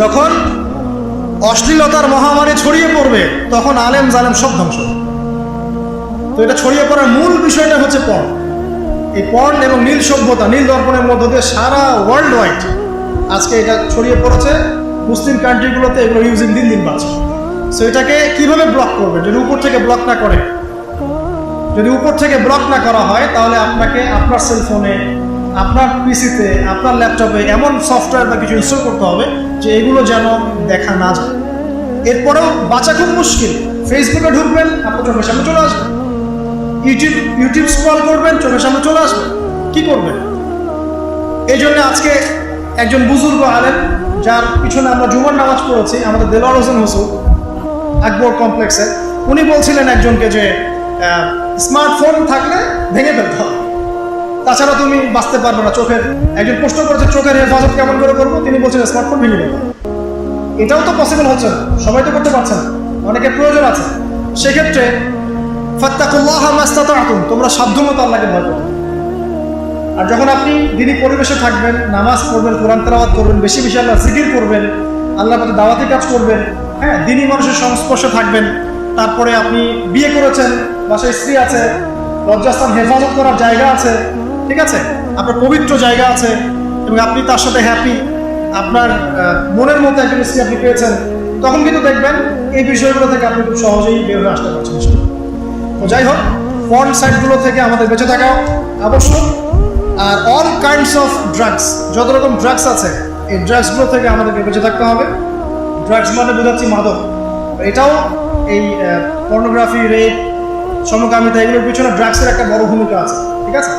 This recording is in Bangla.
যখন অশ্লীলতার মহামারী ছড়িয়ে পড়বে, তখন আলেম জালেম সব ধ্বংস তো এটা ছড়িয়ে পড়ার মূল বিষয়টা হচ্ছে পণ এই পণ এবং নীল সভ্যতা, নীল দর্পণের মধ্য দিয়ে সারা ওয়ার্ল্ড ওয়াইড আজকে এটা ছড়িয়ে পড়েছে। মুসলিম কান্ট্রিগুলোতে এগুলো ইউজিং দিন দিন বাড়ছে। সো এটাকে কীভাবে ব্লক করবে? যদি উপর থেকে ব্লক না করে, যদি উপর থেকে ব্লক না করা হয়, তাহলে আপনাকে আপনার সেলফোনে আপনার পিসিতে, আপনার ল্যাপটপে এমন সফটওয়্যার বা কিছু ইনস্টল করতে হবে যে এগুলো যেন দেখা না যায়। এরপরেও বাঁচা খুব মুশকিল। ফেসবুকে ঢুকবেন আপনার চোখের সামনে চলে আসবে ইউটিউব ইউটিউব স্ক্রল করবেন, চোখের সামনে চলে আসবে কি করবেন? এই জন্য আজকে একজন বুজুর্গ আলেন যার পিছনে আমরা জুমার নামাজ পড়েছি, আমাদের দেলোয়ার হোসেন হোসুন আকবর কমপ্লেক্সে উনি বলছিলেন একজনকে যে স্মার্টফোন থাকলে ভেঙে ফেলতে হবে। তাছাড়া তুমি বাঁচতে পারবে না চোখের। একজন প্রশ্ন করেছে, চোখের হেফাজত কেমন করে করব? তিনি বলছেন, স্মার্টফোন ভেঙে দেবো এটাও তো পসিবল হচ্ছে না। সবাই তো করতে পারছে না। অনেকের প্রয়োজন আছে। সেক্ষেত্রে তোমরা সাধ্যমতো আল্লাহকে ভয় করো। আর যখন আপনি দিনী পরিবেশে থাকবেন, নামাজ পড়বেন, কোরআন তেলাওয়াত করবেন, বেশি বেশি আল্লাহ জিকির করবেন আল্লাহ প্রতি দাওয়াতি কাজ করবেন হ্যাঁ দিনী মানুষের সংস্পর্শে থাকবেন, তারপরে আপনি বিয়ে করেছেন, বাসায় স্ত্রী আছে, লজ্জাস্থান হেফাজত করার জায়গা আছে ঠিক আছে? আপনার পবিত্র জায়গা আছে এবং আপনি তার সাথে হ্যাপি আপনার মনের মতো একজন স্ত্রী আপনি পেয়েছেন, তখন কিন্তু দেখবেন এই বিষয়গুলো থেকে আপনি খুব সহজেই বের হয়ে আসতে পারছেন তো যাই হোক পর্ন সাইটগুলো থেকে আমাদের বেঁচে থাকা আবশ্যক। আর অল কাইন্ডস অফ ড্রাগস যত রকম ড্রাগস আছে, এই ড্রাগসগুলো থেকে আমাদেরকে বেঁচে থাকতে হবে। ড্রাগস মানে বোঝাচ্ছি মাদক। এটাও এই পর্নোগ্রাফি রেপ সমকামিতা, এগুলোর পিছনে ড্রাগসের একটা বড় ভূমিকা আছে, ঠিক আছে?